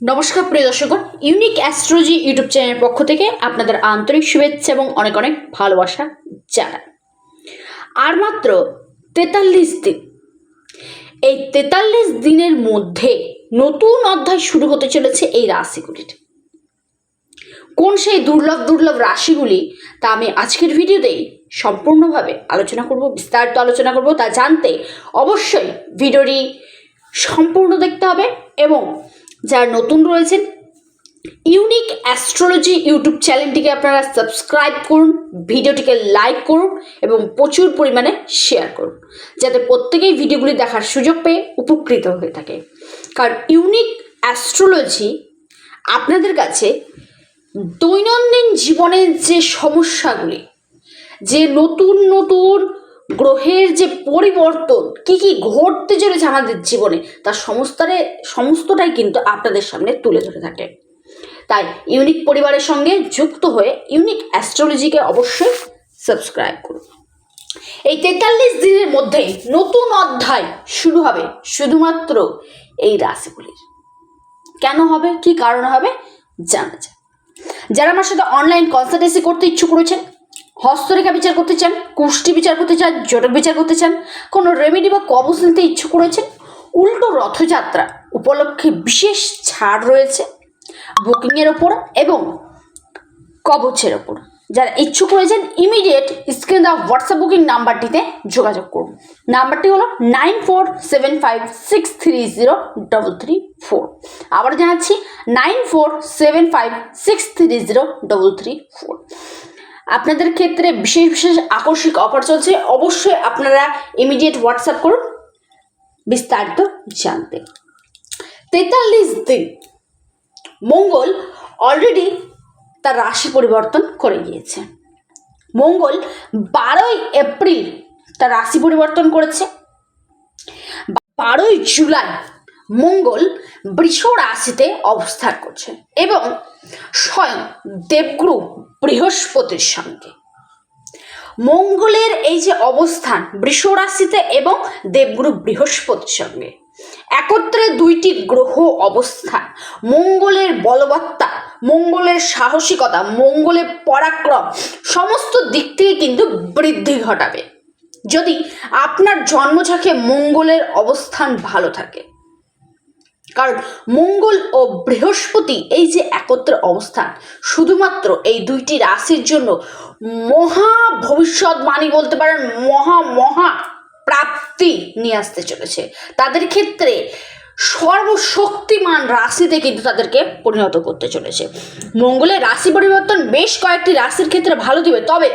নমস্কার প্রিয় দর্শকগণ unique astrology YouTube চ্যানেলের পক্ষ থেকে আপনাদের আন্তরিক শুভেচ্ছা এবং অনেক অনেক ভালোবাসা জানাই। আর মাত্র তেতাল্লিশ দিন। এই তেতাল্লিশ দিনের মধ্যে নতুন অধ্যায় শুরু হতে চলেছে এই রাশিগুলির। কোন সেই দুর্লভ দুর্লভ রাশিগুলি, তা আমি আজকের ভিডিওতেই সম্পূর্ণভাবে আলোচনা করব, বিস্তারিত আলোচনা করব, তা জানতে অবশ্যই ভিডিওটি সম্পূর্ণ দেখতে হবে এবং যারা নতুন রয়েছেন ইউনিক অ্যাস্ট্রোলজি ইউটিউব চ্যানেলটিকে আপনারা সাবস্ক্রাইব করুন, ভিডিওটিকে লাইক করুন এবং প্রচুর পরিমাণে শেয়ার করুন, যাতে প্রত্যেকেই ভিডিওগুলি দেখার সুযোগ পেয়ে উপকৃত হয়ে থাকে। কারণ ইউনিক অ্যাস্ট্রোলজি আপনাদের কাছে দৈনন্দিন জীবনের যে সমস্যাগুলি, যে নতুন নতুন গ্রহের যে পরিবর্তন, কি কি ঘটতে চলেছে আমাদের জীবনে, তার সমস্তরে, সমস্তটাই কিন্তু আপনাদের সামনে তুলে ধরে থাকে। তাই ইউনিক পরিবারের সঙ্গে যুক্ত হয়ে ইউনিক অ্যাস্ট্রোলজিকে অবশ্যই সাবস্ক্রাইব করুন। এই তেতাল্লিশ দিনের মধ্যে নতুন অধ্যায় শুরু হবে শুধুমাত্র এই রাশিগুলির। কেন হবে? কি কারণে হবে? জানা যায় যারা আমার সাথে অনলাইন কনসালটেন্সি করতে ইচ্ছুক রয়েছেন হস্তরেখা বিচার করতে চান, কুষ্টি বিচার করতে চান জটক বিচার করতে চান, কোনো রেমেডি বা কবচ নিতে ইচ্ছুক রয়েছেন? উল্টো রথযাত্রা উপলক্ষে বিশেষ ছাড় রয়েছে বুকিংয়ের ওপর এবং কবচের ওপর। যারা ইচ্ছুক রয়েছেন ইমিডিয়েট স্ক্রিন দেওয়া হোয়াটসঅ্যাপ বুকিং নাম্বারটিতে যোগাযোগ করুন। নাম্বারটি হলো nine four seven five six three zero double three four আবার জানাচ্ছি nine four seven five six three zero double three four আপনাদের ক্ষেত্রে বিশেষ বিশেষ আকস্মিক অফার চলছে। অবশ্যই আপনারা ইমিডিয়েট হোয়াটসঅ্যাপ করুন। বিস্তারিত জানতে। তেতাল্লিশ দিন। মঙ্গল অলরেডি তার রাশি পরিবর্তন করে গিয়েছে। মঙ্গল বারোই এপ্রিল তার রাশি পরিবর্তন করেছে। বারোই জুলাই মঙ্গল বৃষ রাশিতে অবস্থান করছে। এবং স্বয়ং দেবগুরু বৃহস্পতির সঙ্গে। মঙ্গলের এই যে অবস্থান বৃষ রাশিতে এবং দেবগুরু বৃহস্পতির সঙ্গে, একত্রে দুইটি গ্রহ অবস্থান। মঙ্গলের বলবত্তা, মঙ্গলের সাহসিকতা, মঙ্গলের পরাক্রম, সমস্ত দিক থেকে কিন্তু বৃদ্ধি ঘটাবে। যদি আপনার জন্মছকে মঙ্গলের অবস্থান ভালো থাকে কারণ মঙ্গল ও বৃহস্পতি এই যে একত্রে অবস্থান, শুধুমাত্র এই দুইটি রাশির জন্য মহা ভবিষ্যৎবাণী বলতে পারেন মহা মহা প্রাপ্তি নিয়ে আসতে চলেছে। তাদের ক্ষেত্রে সর্বশক্তিমান রাশিতে কিন্তু তাদেরকে পরিণত করতে চলেছে। মঙ্গলের রাশি পরিবর্তন বেশ কয়েকটি রাশির ক্ষেত্রে ভালো দিবে, তবে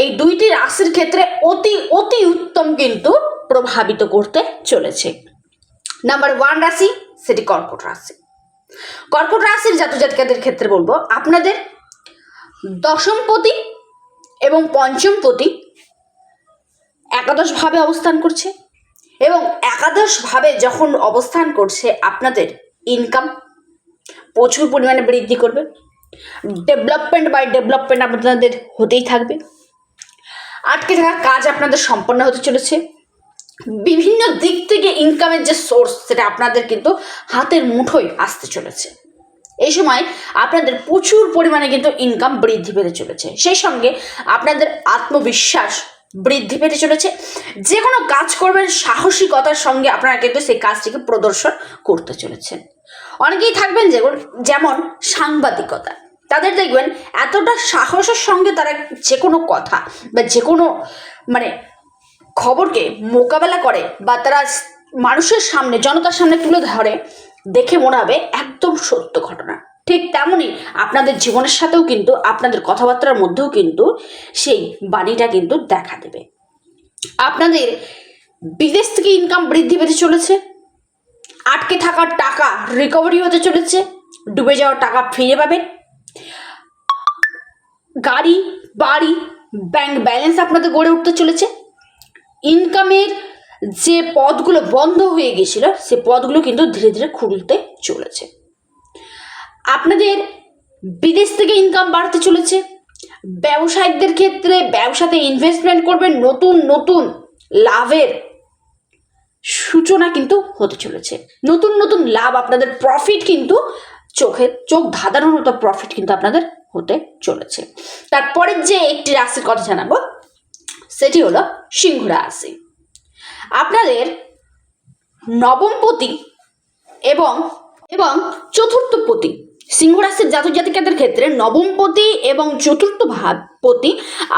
এই দুইটি রাশির ক্ষেত্রে অতি অতি উত্তম কিন্তু প্রভাবিত করতে চলেছে। নাম্বার ওয়ান রাশি সেটি কর্কট রাশি। কর্কট রাশির জাতক জাতিকাদের ক্ষেত্রে বলব, আপনাদের দশমপতি এবং পঞ্চমপতি একাদশভাবে অবস্থান করছে এবং একাদশভাবে যখন অবস্থান করছে, আপনাদের ইনকাম প্রচুর পরিমাণে বৃদ্ধি করবে। ডেভেলপমেন্ট বাই ডেভেলপমেন্ট আপনাদের হতেই থাকবে। আটকে থাকা কাজ আপনাদের সম্পন্ন হতে চলেছে। বিভিন্ন দিক থেকে ইনকামের যে সোর্স সেটা আপনাদের কিন্তু হাতের মুঠোয় আসতে চলেছে। এই সময় আপনাদের প্রচুর পরিমাণে কিন্তু ইনকাম বৃদ্ধি পেতে চলেছে। সেই সঙ্গে আপনাদের আত্মবিশ্বাস বৃদ্ধি পেতে চলেছে। যে কোনো কাজ করবেন, সাহসিকতার সঙ্গে আপনারা কিন্তু সেই কাজটিকে প্রদর্শন করতে চলেছেন। অনেকেই থাকবেন যেমন যেমন সাংবাদিকতা। তাদের দেখবেন এতটা সাহসের সঙ্গে তারা যে কোনো কথা বা যে কোনো মানে খবরকে মোকাবেলা করে বা তারা মানুষের সামনে, জনতার সামনে তুলে ধরে, দেখে মনে হবে একদম সত্য ঘটনা। ঠিক তেমনই আপনাদের জীবনের সাথেও কিন্তু, আপনাদের কথাবার্তার মধ্যেও কিন্তু সেই বাণীটা কিন্তু দেখা দেবে। আপনাদের বিদেশ থেকে ইনকাম বৃদ্ধি পেতে চলেছে, আটকে থাকার টাকা রিকভারি হতে চলেছে, ডুবে যাওয়ার টাকা ফিরে পাবেন। গাড়ি, বাড়ি ব্যাংক ব্যালেন্স আপনাদের গড়ে উঠতে চলেছে। ইনকামের যে পদগুলো বন্ধ হয়ে গেছিল, সে পদগুলো কিন্তু ধীরে ধীরে খুলতে চলেছে। আপনাদের বিদেশ থেকে ইনকাম বাড়তে চলেছে। ব্যবসায়ীদের ক্ষেত্রে ব্যবসাতে ইনভেস্টমেন্ট করবেন, নতুন নতুন লাভের সূচনা কিন্তু হতে চলেছে। নতুন নতুন লাভ আপনাদের প্রফিট কিন্তু চোখে, চোখ ধাঁধানোর মতো প্রফিট কিন্তু আপনাদের হতে চলেছে। তারপরের যে একটি রাশির কথা জানাব সেটি হলো সিংহ রাশি। আপনাদের নবমপতি এবং এবং চতুর্থপতি সিংহ রাশির জাতক জাতিকাদের ক্ষেত্রে নবমপতি এবং চতুর্থ ভাবপতি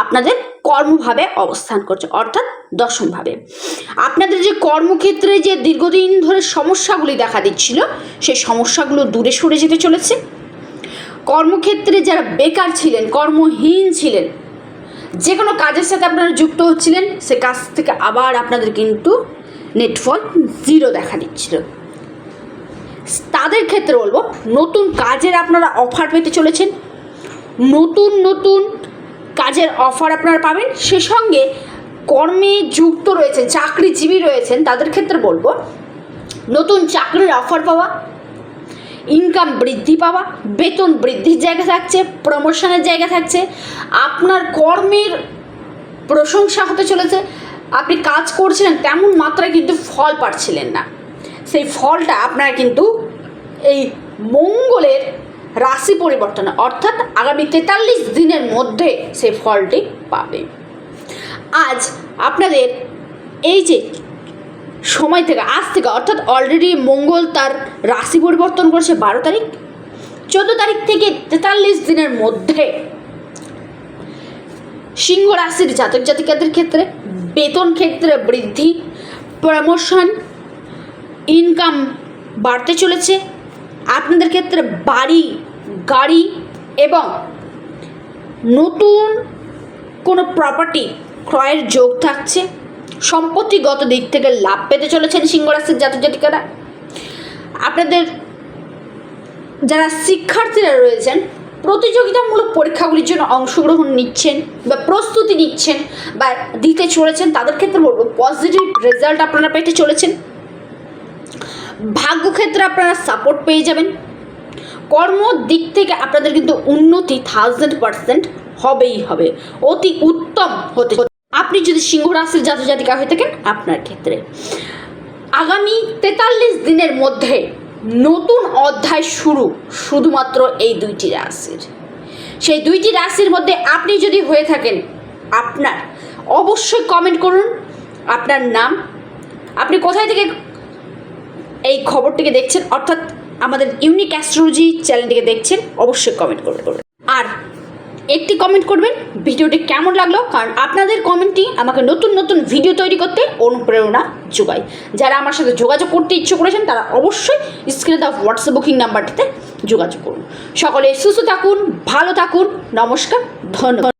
আপনাদের কর্মভাবে অবস্থান করছে, অর্থাৎ দশমভাবে আপনাদের যে কর্মক্ষেত্রে যে দীর্ঘদিন ধরে সমস্যাগুলি দেখা দিচ্ছিল সেই সমস্যাগুলো দূরে সরে যেতে চলেছে। কর্মক্ষেত্রে যারা বেকার ছিলেন, কর্মহীন ছিলেন যে কোনো কাজের সাথে আপনারা যুক্ত হচ্ছিলেন, সে কাজ থেকে আবার আপনাদের কিন্তু নেটফল জিরো দেখা দিচ্ছিল। তাদের ক্ষেত্রে বলব, নতুন কাজের আপনারা অফার পেতে চলেছেন। নতুন নতুন কাজের অফার আপনারা পাবেন। সে সঙ্গে কর্মে যুক্ত রয়েছেন, চাকরিজীবী রয়েছেন, তাদের ক্ষেত্রে বলব, নতুন চাকরির অফার পাওয়া ইনকাম বৃদ্ধি পাওয়া, বেতন বৃদ্ধির জায়গা থাকছে প্রমোশনের জায়গা থাকছে, আপনার কর্মের প্রশংসা হতে চলেছে, আপনি কাজ করছিলেন তেমন মাত্রায় কিন্তু ফল পাচ্ছিলেন না। সেই ফলটা আপনারা কিন্তু এই মঙ্গলের রাশি পরিবর্তন, অর্থাৎ আগামী তেতাল্লিশ দিনের মধ্যে সেই ফলটি পাবে। আজ আপনাদের এই যে সময় থেকে, আজ থেকে, অর্থাৎ অলরেডি মঙ্গল তার রাশি পরিবর্তন করেছে বারো তারিখ। চোদ্দ তারিখ থেকে তেতাল্লিশ দিনের মধ্যে সিংহ রাশির জাতক জাতিকাদের ক্ষেত্রে বেতন ক্ষেত্রে বৃদ্ধি প্রমোশন ইনকাম বাড়তে চলেছে। আপনাদের ক্ষেত্রে বাড়ি, গাড়ি এবং নতুন কোনো প্রপার্টি ক্রয়ের যোগ থাকছে। সম্পত্তিগত দিক থেকে লাভ পেতে চলেছেন সিংহরাশির জাতক জাতিকারা। আপনাদের যারা শিক্ষার্থীরা রয়েছেন, প্রতিযোগিতামূলক পরীক্ষাগুলির জন্য অংশগ্রহণ নিচ্ছেন বা প্রস্তুতি নিচ্ছেন বা দিতে চলেছেন, তাদের ক্ষেত্রে বলব পজিটিভ রেজাল্ট আপনারা পেতে চলেছেন। ভাগ্যক্ষেত্রে আপনারা সাপোর্ট পেয়ে যাবেন। কর্ম দিক থেকে আপনাদের কিন্তু উন্নতি থাউজেন্ড পার্সেন্ট হবেই হবে। অতি উত্তম হতে আপনি যদি সিংহ রাশির জাতক জাতিকা হয়ে থাকেন, আপনার ক্ষেত্রে। আগামী তেতাল্লিশ দিনের মধ্যে নতুন অধ্যায় শুরু শুধুমাত্র এই দুইটি রাশির। সেই দুইটি রাশির মধ্যে আপনি যদি হয়ে থাকেন, আপনার অবশ্যই কমেন্ট করুন, আপনার নাম। আপনি কোথায় থেকে এই খবরটিকে দেখছেন, অর্থাৎ আমাদের ইউনিক অ্যাস্ট্রোলজি চ্যানেলটিকে দেখছেন, অবশ্যই কমেন্ট করবেন আর একটি কমেন্ট করবেন, ভিডিওটি কেমন লাগল? কারণ আপনাদের কমেন্টটি আমাকে নতুন নতুন ভিডিও তৈরি করতে অনুপ্রেরণা যোগায়। যারা আমার সাথে যোগাযোগ করতে ইচ্ছুক করেছেন তারা অবশ্যই স্ক্রিনে দেওয়া হোয়াটসঅ্যাপ বুকিং নাম্বারটিতে যোগাযোগ করুন। সকলে সুস্থ থাকুন, ভালো থাকুন, নমস্কার, ধন্যবাদ।